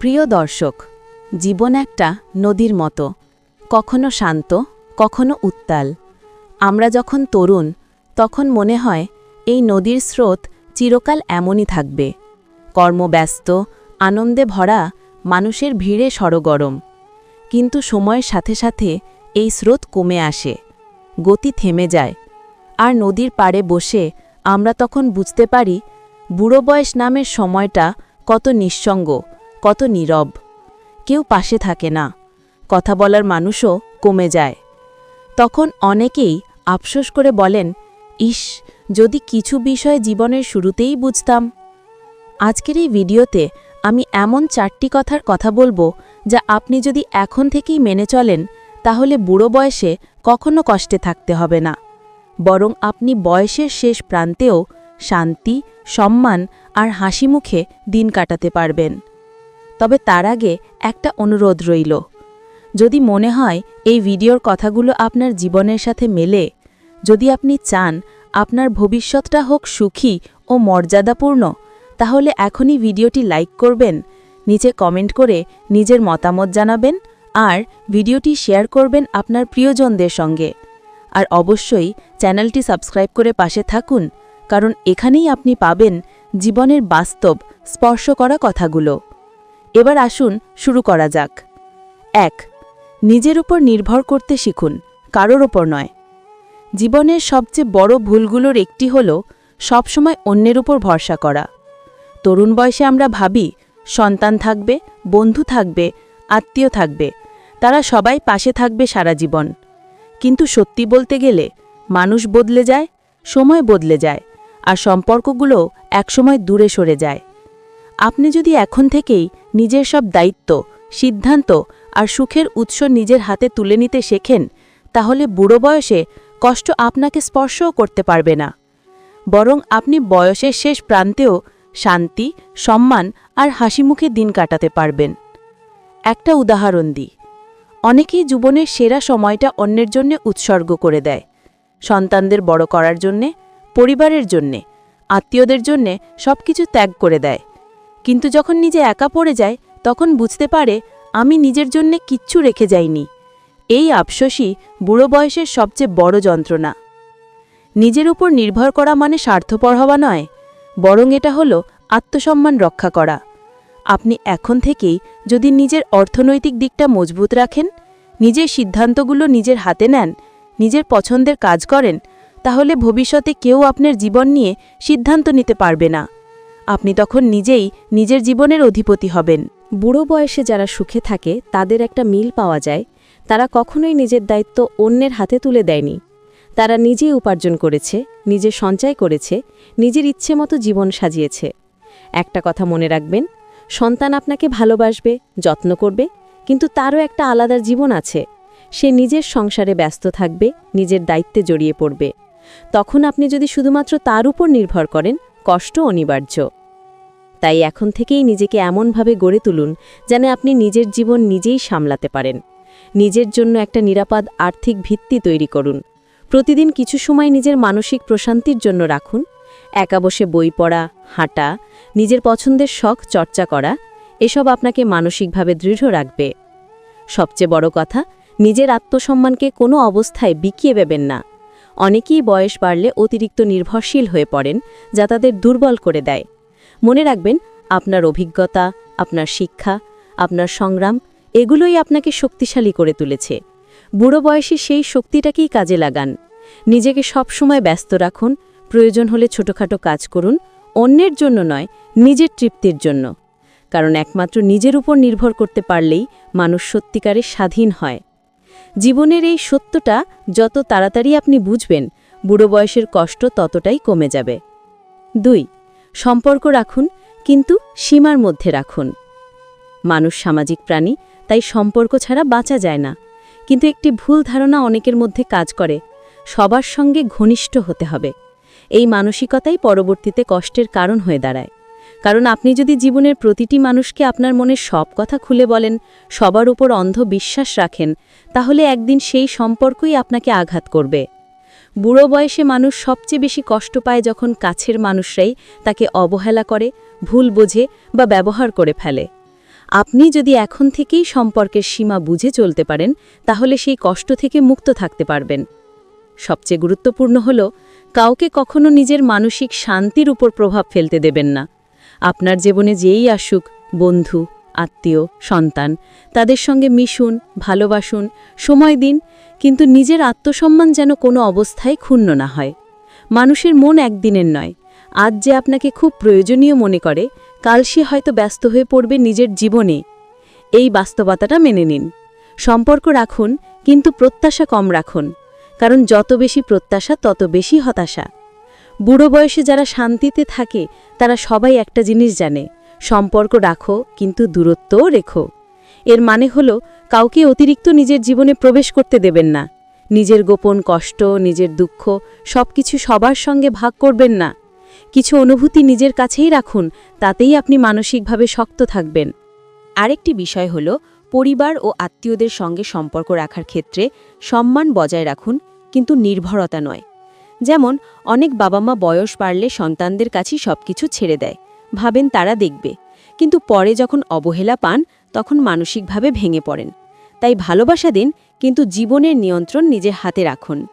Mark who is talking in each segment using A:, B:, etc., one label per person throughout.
A: প্রিয় দর্শক, জীবন একটা নদীর মতো। কখনো শান্ত, কখনো উত্তাল। আমরা যখন তরুণ, তখন মনে হয় এই নদীর স্রোত চিরকাল এমনই থাকবে। কর্মব্যস্ত, আনন্দে ভরা, মানুষের ভিড়ে সরগরম। কিন্তু সময়ের সাথে সাথে এই স্রোত কমে আসে, গতি থেমে যায়। আর নদীর পাড়ে বসে আমরা তখন বুঝতে পারি, বুড়ো বয়স নামের সময়টা কত নিঃসঙ্গ। কত নীরব। কেউ পাশে থাকে না। কথা বলার মানুষও কমে যায়। তখন অনেকেই আফসোস করে বলেন, ইস, যদি কিছু বিষয় জীবনের শুরুতেই বুঝতাম। আজকের এই ভিডিওতে আমি এমন চারটি কথার কথা বলব যা আপনি যদি এখন থেকেই মেনে চলেন, তাহলে বুড়ো বয়সে কখনো কষ্টে থাকতে হবে না। বরং আপনি বয়সের শেষ প্রান্তেও শান্তি, সম্মান আর হাসি মুখে দিন কাটাতে পারবেন। তবে তার আগে একটা অনুরোধ রইল। যদি মনে হয় এই ভিডিওর কথাগুলো আপনার জীবনের সাথে মেলে, যদি আপনি চান আপনার ভবিষ্যৎটা হোক সুখী ও মর্যাদাপূর্ণ, তাহলে এখনই ভিডিওটি লাইক করবেন, নিচে কমেন্ট করে নিজের মতামত জানাবেন আর ভিডিওটি শেয়ার করবেন আপনার প্রিয়জনদের সঙ্গে। আর অবশ্যই চ্যানেলটি সাবস্ক্রাইব করে পাশে থাকুন, কারণ এখানেই আপনি পাবেন জীবনের বাস্তব, স্পর্শ করা কথাগুলো। এবার আসুন, শুরু করা যাক। এক, নিজের উপর নির্ভর করতে শিখুন, কারোর ওপর নয়। জীবনের সবচেয়ে বড় ভুলগুলোর একটি হল, সবসময় অন্যের উপর ভরসা করা। তরুণ বয়সে আমরা ভাবি, সন্তান থাকবে, বন্ধু থাকবে, আত্মীয় থাকবে, তারা সবাই পাশে থাকবে সারা জীবন। কিন্তু সত্যি বলতে গেলে, মানুষ বদলে যায়, সময় বদলে যায়, আর সম্পর্কগুলো একসময় দূরে সরে যায়। আপনি যদি এখন থেকেই নিজের সব দায়িত্ব, সিদ্ধান্ত আর সুখের উৎস নিজের হাতে তুলে নিতে শেখেন, তাহলে বুড়ো বয়সে কষ্ট আপনাকে স্পর্শও করতে পারবে না। বরং আপনি বয়সের শেষ প্রান্তেও শান্তি, সম্মান আর হাসিমুখে দিন কাটাতে পারবেন। একটা উদাহরণ দিই। অনেকেই জীবনের সেরা সময়টা অন্যের জন্য উৎসর্গ করে দেয়। সন্তানদের বড় করার জন্যে, পরিবারের জন্যে, আত্মীয়দের জন্যে সব কিছু ত্যাগ করে দেয়। কিন্তু যখন নিজে একা পড়ে যায়, তখন বুঝতে পারে আমি নিজের জন্যে কিচ্ছু রেখে যাইনি। এই আফসোসই বুড়ো বয়সের সবচেয়ে বড় যন্ত্রণা। নিজের উপর নির্ভর করা মানে স্বার্থপর হওয়া নয়, বরং এটা হলো আত্মসম্মান রক্ষা করা। আপনি এখন থেকেই যদি নিজের অর্থনৈতিক দিকটা মজবুত রাখেন, নিজের সিদ্ধান্তগুলো নিজের হাতে নেন, নিজের পছন্দের কাজ করেন, তাহলে ভবিষ্যতে কেউ আপনার জীবন নিয়ে সিদ্ধান্ত নিতে পারবে না। আপনি তখন নিজেই নিজের জীবনের অধিপতি হবেন।
B: বুড়ো বয়সে যারা সুখে থাকে, তাদের একটা মিল পাওয়া যায়। তারা কখনোই নিজের দায়িত্ব অন্যের হাতে তুলে দেয়নি। তারা নিজেই উপার্জন করেছে, নিজে সঞ্চয় করেছে, নিজের ইচ্ছে মতো জীবন সাজিয়েছে। একটা কথা মনে রাখবেন, সন্তান আপনাকে ভালোবাসবে, যত্ন করবে, কিন্তু তারও একটা আলাদা জীবন আছে। সে নিজের সংসারে ব্যস্ত থাকবে, নিজের দায়িত্বে জড়িয়ে পড়বে। তখন আপনি যদি শুধুমাত্র তার উপর নির্ভর করেন, কষ্ট অনিবার্য। তাই এখন থেকেই নিজেকে এমনভাবে গড়ে তুলুন যেন আপনি নিজের জীবন নিজেই সামলাতে পারেন। নিজের জন্য একটা নিরাপদ আর্থিক ভিত্তি তৈরি করুন। প্রতিদিন কিছু সময় নিজের মানসিক প্রশান্তির জন্য রাখুন। একা বসে বই পড়া, হাঁটা, নিজের পছন্দের শখ চর্চা করা, এসব আপনাকে মানসিকভাবে দৃঢ় রাখবে। সবচেয়ে বড় কথা, নিজের আত্মসম্মানকে কোনো অবস্থায় বিকিয়ে দেবেন না। অনেকেই বয়স বাড়লে অতিরিক্ত নির্ভরশীল হয়ে পড়েন যা তাদের দুর্বল করে দেয়। মনে রাখবেন, আপনার অভিজ্ঞতা, আপনার শিক্ষা, আপনার সংগ্রাম, এগুলোই আপনাকে শক্তিশালী করে তুলেছে। বুড়ো বয়সে সেই শক্তিটাকেই কাজে লাগান। নিজেকে সবসময় ব্যস্ত রাখুন, প্রয়োজন হলে ছোটখাটো কাজ করুন, অন্যের জন্য নয়, নিজের তৃপ্তির জন্য। কারণ একমাত্র নিজের উপর নির্ভর করতে পারলেই মানুষ সত্যিকারে স্বাধীন হয়। জীবনের এই সত্যটা যত তাড়াতাড়ি আপনি বুঝবেন, বুড়ো বয়সের কষ্ট ততটাই কমে যাবে। দুই সম্পর্ক রাখুন, কিন্তু সীমার মধ্যে রাখুন। মানুষ সামাজিক প্রাণী, তাই সম্পর্ক ছাড়া বাঁচা যায় না। কিন্তু একটি ভুল ধারণা অনেকের মধ্যে কাজ করে, সবার সঙ্গে ঘনিষ্ঠ হতে হবে। এই মানসিকতাই পরবর্তীতে কষ্টের কারণ হয়ে দাঁড়ায়। কারণ আপনি যদি জীবনের প্রতিটি মানুষকে আপনার মনে সব কথা খুলে বলেন, সবার উপর অন্ধ বিশ্বাস রাখেন, তাহলে একদিন সেই সম্পর্কই আপনাকে আঘাত করবে। বুড়ো বয়সে মানুষ সবচেয়ে বেশি কষ্ট পায় যখন কাছের মানুষরাই তাকে অবহেলা করে, ভুল বোঝে বা ব্যবহার করে ফেলে। আপনি যদি এখন থেকেই সম্পর্কের সীমা বুঝে চলতে পারেন, তাহলে সেই কষ্ট থেকে মুক্ত থাকতে পারবেন। সবচেয়ে গুরুত্বপূর্ণ হল, কাউকে কখনো নিজের মানসিক শান্তির উপর প্রভাব ফেলতে দেবেন না। আপনার জীবনে যেই আসুক, বন্ধু আত্মীয়, সন্তান। তাদের সঙ্গে মিশুন, ভালোবাসুন, সময় দিন, কিন্তু নিজের আত্মসম্মান যেন কোনো অবস্থায় ক্ষুণ্ণ না হয়। মানুষের মন একদিনের নয়। আজ যে আপনাকে খুব প্রয়োজনীয় মনে করে, কাল সে হয়তো ব্যস্ত হয়ে পড়বে নিজের জীবনে। এই বাস্তবতাটা মেনে নিন। সম্পর্ক রাখুন, কিন্তু প্রত্যাশা কম রাখুন। কারণ যত বেশি প্রত্যাশা, তত বেশি হতাশা। বুড়ো বয়সে যারা শান্তিতে থাকে, তারা সবাই একটা জিনিস জানে। সম্পর্ক রাখো, কিন্তু দূরত্বও রেখো। এর মানে হলো, কাউকে অতিরিক্ত নিজের জীবনে প্রবেশ করতে দেবেন না। নিজের গোপন কষ্ট, নিজের দুঃখ, সবকিছু সবার সঙ্গে ভাগ করবেন না। কিছু অনুভূতি নিজের কাছেই রাখুন, তাতেই আপনি মানসিকভাবে শক্ত থাকবেন। আরেকটি বিষয় হল, পরিবার ও আত্মীয়দের সঙ্গে সম্পর্ক রাখার ক্ষেত্রে সম্মান বজায় রাখুন, কিন্তু নির্ভরতা নয়। যেমন, অনেক বাবা মা বয়স বাড়লে সন্তানদের কাছেই সবকিছু ছেড়ে দেয়। ভাবেন তারা দেখবে। কিন্তু পরে যখন অবহেলা পান, তখন মানসিকভাবে ভেঙে পড়েন। তাই ভালোবাসা দিন, কিন্তু জীবনের নিয়ন্ত্রণ নিজের হাতে রাখুন।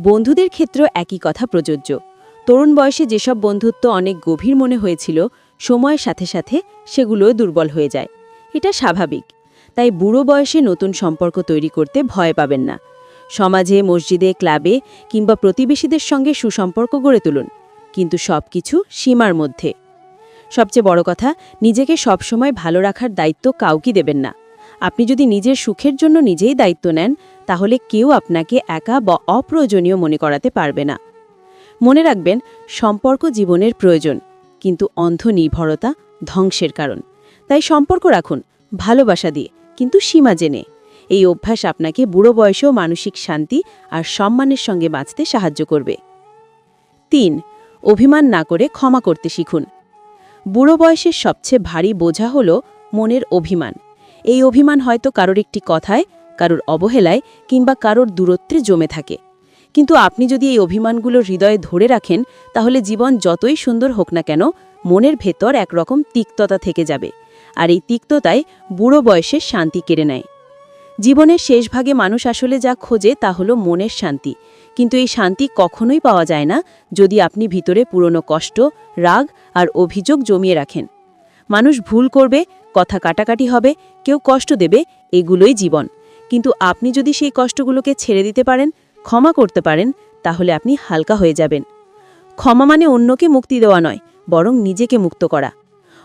B: বন্ধুদের ক্ষেত্রেও একই কথা প্রযোজ্য। তরুণ বয়সে যেসব বন্ধুত্ব অনেক গভীর মনে হয়েছিল, সময়ের সাথে সাথে সেগুলোও দুর্বল হয়ে যায়। এটা স্বাভাবিক। তাই বুড়ো বয়সে নতুন সম্পর্ক তৈরি করতে ভয় পাবেন না। সমাজে, মসজিদে, ক্লাবে কিংবা প্রতিবেশীদের সঙ্গে সুসম্পর্ক গড়ে তুলুন। কিন্তু সবকিছু সীমার মধ্যে। সবচেয়ে বড় কথা, নিজেকে সবসময় ভালো রাখার দায়িত্ব কাউকে দেবেন না। আপনি যদি নিজের সুখের জন্য নিজেই দায়িত্ব নেন, তাহলে কেউ আপনাকে একা বা অপ্রয়োজনীয় মনে করাতে পারবে না। মনে রাখবেন, সম্পর্ক জীবনের প্রয়োজন, কিন্তু অন্ধ নির্ভরতা ধ্বংসের কারণ। তাই সম্পর্ক রাখুন, ভালোবাসা দিয়ে, কিন্তু সীমা জেনে। এই অভ্যাস আপনাকে বুড়ো বয়সেও মানসিক শান্তি আর সম্মানের সঙ্গে বাঁচতে সাহায্য করবে। তিন, অভিমান না করে ক্ষমা করতে শিখুন। বুড়ো বয়সের সবচেয়ে ভারী বোঝা হল মনের অভিমান। এই অভিমান হয়তো কারোর একটি কথায়, কারোর অবহেলায় কিংবা কারোর দূরত্বে জমে থাকে। কিন্তু আপনি যদি এই অভিমানগুলো হৃদয়ে ধরে রাখেন, তাহলে জীবন যতই সুন্দর হোক না কেন, মনের ভেতর একরকম তিক্ততা থেকে যাবে। আর এই তিক্ততায় বুড়ো বয়সে শান্তি কেড়ে নেয়। জীবনের শেষ ভাগে মানুষ আসলে যা খোঁজে তা হলো মনের শান্তি। কিন্তু এই শান্তি কখনোই পাওয়া যায় না যদি আপনি ভিতরে পুরনো কষ্ট, রাগ আর অভিযোগ জমিয়ে রাখেন। মানুষ ভুল করবে, কথা কাটাকাটি হবে, কেউ কষ্ট দেবে, এগুলোই জীবন। কিন্তু আপনি যদি সেই কষ্টগুলোকে ছেড়ে দিতে পারেন, ক্ষমা করতে পারেন, তাহলে আপনি হালকা হয়ে যাবেন। ক্ষমা মানে অন্যকে মুক্তি দেওয়া নয়, বরং নিজেকে মুক্ত করা।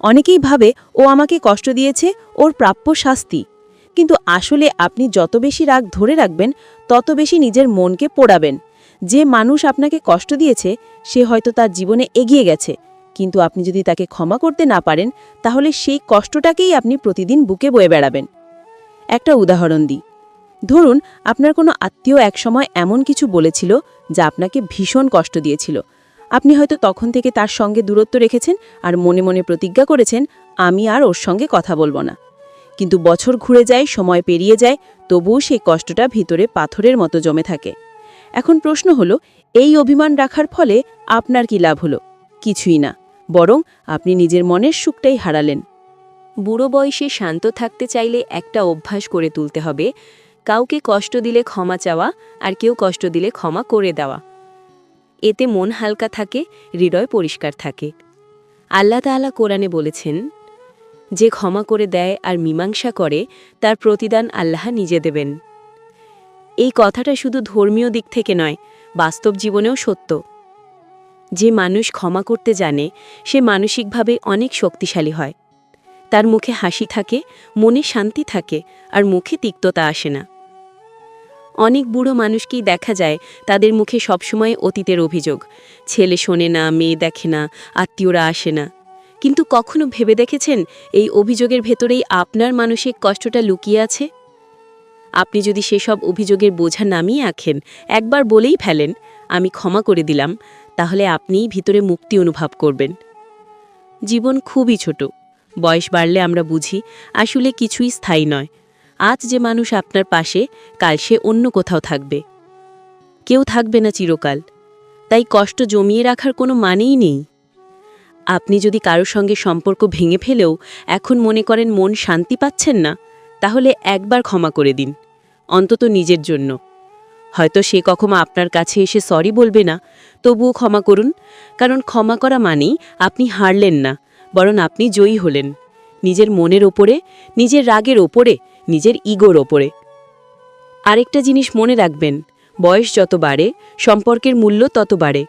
B: অনেকেই ভাবে, ও আমাকে কষ্ট দিয়েছে, ওর প্রাপ্য শাস্তি। কিন্তু আসলে আপনি যত বেশি রাগ ধরে রাখবেন, তত বেশি নিজের মনকে পোড়াবেন। যে মানুষ আপনাকে কষ্ট দিয়েছে, সে হয়তো তার জীবনে এগিয়ে গেছে। কিন্তু আপনি যদি তাকে ক্ষমা করতে না পারেন, তাহলে সেই কষ্টটাকেই আপনি প্রতিদিন বুকে বয়ে বেড়াবেন। একটা উদাহরণ দিই। ধরুন, আপনার কোনো আত্মীয় একসময় এমন কিছু বলেছিল যা আপনাকে ভীষণ কষ্ট দিয়েছিল। আপনি হয়তো তখন থেকে তার সঙ্গে দূরত্ব রেখেছেন আর মনে মনে প্রতিজ্ঞা করেছেন, আমি আর ওর সঙ্গে কথা বলব না। কিন্তু বছর ঘুরে যায়, সময় পেরিয়ে যায়, তবুও সেই কষ্টটা ভিতরে পাথরের মতো জমে থাকে। এখন প্রশ্ন হলো, এই অভিমান রাখার ফলে আপনার কি লাভ হলো? কিছুই না, বরং আপনি নিজের মনের সুখটাই হারালেন।
C: বুড়ো বয়সে শান্ত থাকতে চাইলে একটা অভ্যাস করে তুলতে হবে, কাউকে কষ্ট দিলে ক্ষমা চাওয়া আর কেউ কষ্ট দিলে ক্ষমা করে দেওয়া। এতে মন হালকা থাকে, হৃদয় পরিষ্কার থাকে। আল্লাহ তাআলা কোরআনে বলেছেন যে ক্ষমা করে দেয় আর মীমাংসা করে, তার প্রতিদান আল্লাহ নিজে দেবেন। এই কথাটা শুধু ধর্মীয় দিক থেকে নয়, বাস্তব জীবনেও সত্য। যে মানুষ ক্ষমা করতে জানে, সে মানসিকভাবে অনেক শক্তিশালী হয়। তার মুখে হাসি থাকে, মনে শান্তি থাকে, আর মুখে তিক্ততা আসে না। অনেক বুড়ো মানুষকেই দেখা যায়, তাদের মুখে সবসময় অতীতের অভিযোগ। ছেলে শোনে না, মেয়ে দেখে না, আত্মীয়রা আসে না। কিন্তু কখনো ভেবে দেখেছেন এই অভিযোগের ভেতরেই আপনার মানসিক কষ্টটা লুকিয়ে আছে? আপনি যদি সেসব অভিযোগের বোঝা নামিয়ে আঁকেন, একবার বলেই ফেলেন, আমি ক্ষমা করে দিলাম, তাহলে আপনিই ভিতরে মুক্তি অনুভব করবেন। জীবন খুবই ছোট, বয়স বাড়লে আমরা বুঝি, আসলে কিছুই স্থায়ী নয়। আজ যে মানুষ আপনার পাশে, কাল সে অন্য কোথাও থাকবে। কেউ থাকবে না চিরকাল। তাই কষ্ট জমিয়ে রাখার কোনো মানেই নেই। আপনি যদি কারোর সঙ্গে সম্পর্ক ভেঙে ফেলেও এখন মনে করেন মন শান্তি পাচ্ছেন না, তাহলে একবার ক্ষমা করে দিন, অন্তত নিজের জন্য। হয়তো সে কখনো আপনার কাছে এসে সরি বলবে না, তবুও ক্ষমা করুন, কারণ ক্ষমা করা মানেই আপনি হারলেন না, বরং আপনি জয়ী হলেন, নিজের মনের ওপরে, নিজের রাগের ওপরে, নিজের ইগোর ওপরে। আরেকটা জিনিস মনে রাখবেন, বয়স যত বাড়ে, সম্পর্কের মূল্য তত বাড়ে।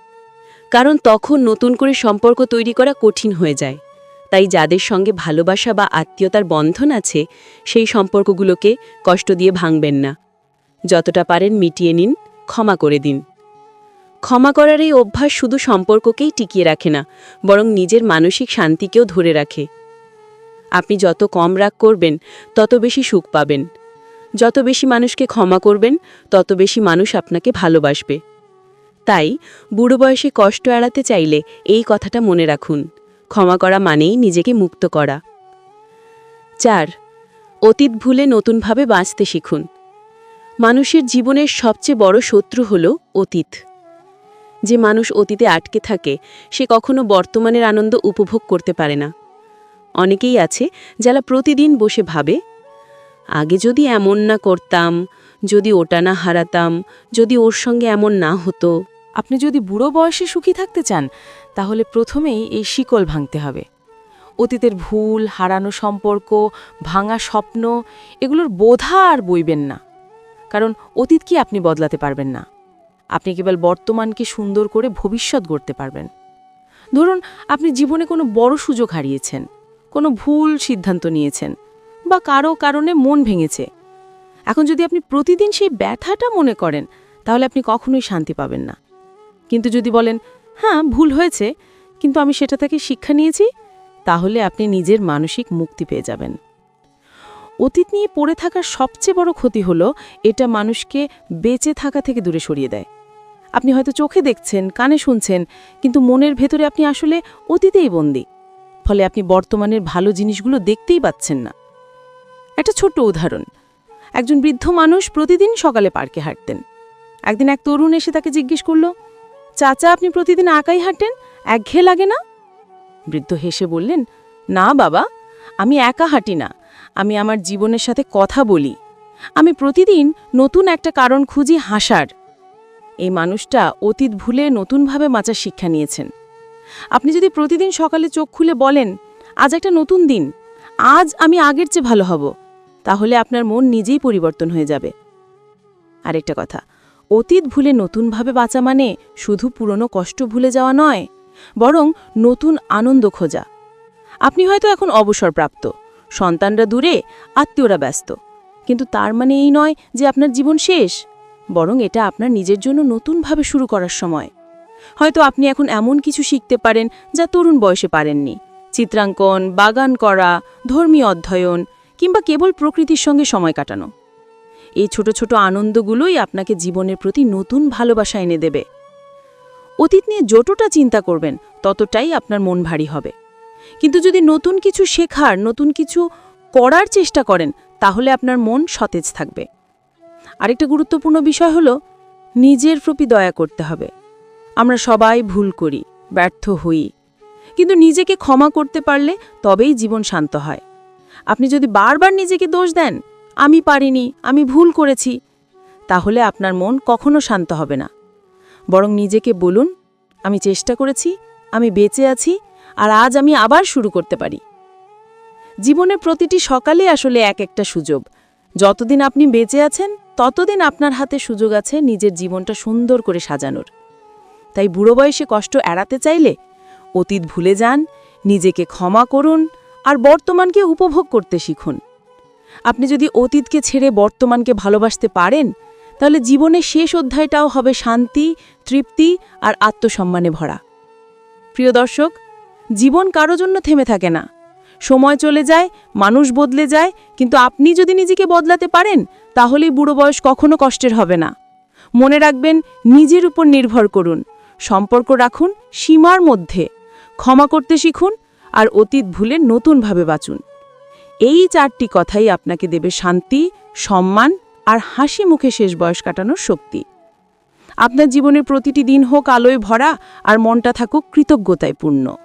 C: কারণ তখন নতুন করে সম্পর্ক তৈরি করা কঠিন হয়ে যায়। তাই যাদের সঙ্গে ভালোবাসা বা আত্মীয়তার বন্ধন আছে, সেই সম্পর্কগুলোকে কষ্ট দিয়ে ভাঙবেন না। যতটা পারেন মিটিয়ে নিন, ক্ষমা করে দিন। ক্ষমা করার এই অভ্যাস শুধু সম্পর্ককেই টিকিয়ে রাখে না, বরং নিজের মানসিক শান্তিকেও ধরে রাখে। আপনি যত কম রাগ করবেন, তত বেশি সুখ পাবেন। যত বেশি মানুষকে ক্ষমা করবেন, তত বেশি মানুষ আপনাকে ভালোবাসবে। তাই বুড়ো বয়সে কষ্ট এড়াতে চাইলে এই কথাটা মনে রাখুন। ক্ষমা করা মানেই নিজেকে মুক্ত করা। চার, অতীত ভুলে নতুনভাবে বাঁচতে শিখুন। মানুষের জীবনের সবচেয়ে বড় শত্রু হল অতীত। যে মানুষ অতীতে আটকে থাকে, সে কখনো বর্তমানের আনন্দ উপভোগ করতে পারে না। অনেকেই আছে যারা প্রতিদিন বসে ভাবে, আগে যদি এমন না করতাম, যদি ওটা না হারাতাম, যদি ওর সঙ্গে এমন না হতো।
A: আপনি যদি বুড়ো বয়সে সুখী থাকতে চান, তাহলে প্রথমেই এই শিকল ভাঙতে হবে। অতীতের ভুল, হারানো সম্পর্ক, ভাঙা স্বপ্ন, এগুলোর বোধা আর বইবেন না। কারণ অতীত কি আপনি বদলাতে পারবেন না। আপনি কেবল বর্তমানকে সুন্দর করে ভবিষ্যৎ গড়তে পারবেন। ধরুন, আপনি জীবনে কোনো বড় সুযোগ হারিয়েছেন, কোনো ভুল সিদ্ধান্ত নিয়েছেন, বা কারও কারণে মন ভেঙেছে। এখন যদি আপনি প্রতিদিন সেই ব্যথাটা মনে করেন, তাহলে আপনি কখনোই শান্তি পাবেন না। কিন্তু যদি বলেন হ্যাঁ ভুল হয়েছে, কিন্তু আমি সেটা থেকে শিক্ষা নিয়েছি, তাহলে আপনি নিজের মানসিক মুক্তি পেয়ে যাবেন। অতীত নিয়ে পড়ে থাকার সবচেয়ে বড় ক্ষতি হলো এটা মানুষকে বেঁচে থাকা থেকে দূরে সরিয়ে দেয়। আপনি হয়তো চোখে দেখছেন, কানে শুনছেন, কিন্তু মনের ভেতরে আপনি আসলে অতীতেই বন্দী। ফলে আপনি বর্তমানের ভালো জিনিসগুলো দেখতেই পাচ্ছেন না। একটা ছোট্ট উদাহরণ। একজন বৃদ্ধ মানুষ প্রতিদিন সকালে পার্কে হাঁটতেন। একদিন এক তরুণ এসে তাকে জিজ্ঞেস করল চাচা, আপনি প্রতিদিন একাই হাঁটেন? একঘেয়ে লাগে না? বৃদ্ধ হেসে বললেন, না বাবা, আমি একা হাঁটি না। আমি আমার জীবনের সাথে কথা বলি। আমি প্রতিদিন নতুন একটা কারণ খুঁজি হাসার। এই মানুষটা অতীত ভুলে নতুনভাবে বাঁচার শিক্ষা নিয়েছেন। আপনি যদি প্রতিদিন সকালে চোখ খুলে বলেন, আজ একটা নতুন দিন, আজ আমি আগের চেয়ে ভালো হব, তাহলে আপনার মন নিজেই পরিবর্তন হয়ে যাবে। আরেকটা কথা অতীত ভুলে নতুনভাবে বাঁচা মানে শুধু পুরনো কষ্ট ভুলে যাওয়া নয়, বরং নতুন আনন্দ খোঁজা। আপনি হয়তো এখন অবসরপ্রাপ্ত, সন্তানরা দূরে, আত্মীয়রা ব্যস্ত। কিন্তু তার মানে এই নয় যে আপনার জীবন শেষ, বরং এটা আপনার নিজের জন্য নতুনভাবে শুরু করার সময়। হয়তো আপনি এখন এমন কিছু শিখতে পারেন যা তরুণ বয়সে পারেননি। চিত্রাঙ্কন, বাগান করা, ধর্মীয় অধ্যয়ন, কিংবা কেবল প্রকৃতির সঙ্গে সময় কাটানো। এই ছোট ছোট আনন্দগুলোই আপনাকে জীবনের প্রতি নতুন ভালোবাসা এনে দেবে। অতীত নিয়ে যতটা চিন্তা করবেন, ততটাই আপনার মন ভারী হবে। কিন্তু যদি নতুন কিছু শেখার, নতুন কিছু করার চেষ্টা করেন, তাহলে আপনার মন সতেজ থাকবে। আরেকটা গুরুত্বপূর্ণ বিষয় হলো, নিজের প্রতি দয়া করতে হবে। আমরা সবাই ভুল করি, ব্যর্থ হই। কিন্তু নিজেকে ক্ষমা করতে পারলে তবেই জীবন শান্ত হয়। আপনি যদি বারবার নিজেকে দোষ দেন আমি পারিনি, আমি ভুল করেছি। তাহলে আপনার মন কখনো শান্ত হবে না। বরং নিজেকে বলুন, আমি চেষ্টা করেছি, আমি বেঁচে আছি, আর আজ আমি আবার শুরু করতে পারি। জীবনের প্রতিটি সকালে আসলে এক একটা সুযোগ। যতদিন আপনি বেঁচে আছেন, ততদিন আপনার হাতে সুযোগ আছে নিজের জীবনটা সুন্দর করে সাজানোর। তাই বুড়ো বয়সে কষ্ট এড়াতে চাইলে অতীত ভুলে যান, নিজেকে ক্ষমা করুন, আর বর্তমানকে উপভোগ করতে শিখুন। আপনি যদি অতীতকে ছেড়ে বর্তমানকে ভালোবাসতে পারেন, তাহলে জীবনের শেষ অধ্যায়টাও হবে শান্তি, তৃপ্তি আর আত্মসম্মানে ভরা। প্রিয় দর্শক, জীবন কারও জন্য থেমে থাকে না। সময় চলে যায়, মানুষ বদলে যায়, কিন্তু আপনি যদি নিজেকে বদলাতে পারেন, তাহলেই বুড়ো বয়স কখনো কষ্টের হবে না। মনে রাখবেন, নিজের উপর নির্ভর করুন, সম্পর্ক রাখুন সীমার মধ্যে, ক্ষমা করতে শিখুন আর অতীত ভুলে নতুনভাবে বাঁচুন। এই চারটি কথাই আপনাকে দেবে শান্তি, সম্মান আর হাসি মুখে শেষ বয়স কাটানোর শক্তি। আপনার জীবনের প্রতিটি দিন হোক আলোয় ভরা আর মনটা থাকুক কৃতজ্ঞতায় পূর্ণ।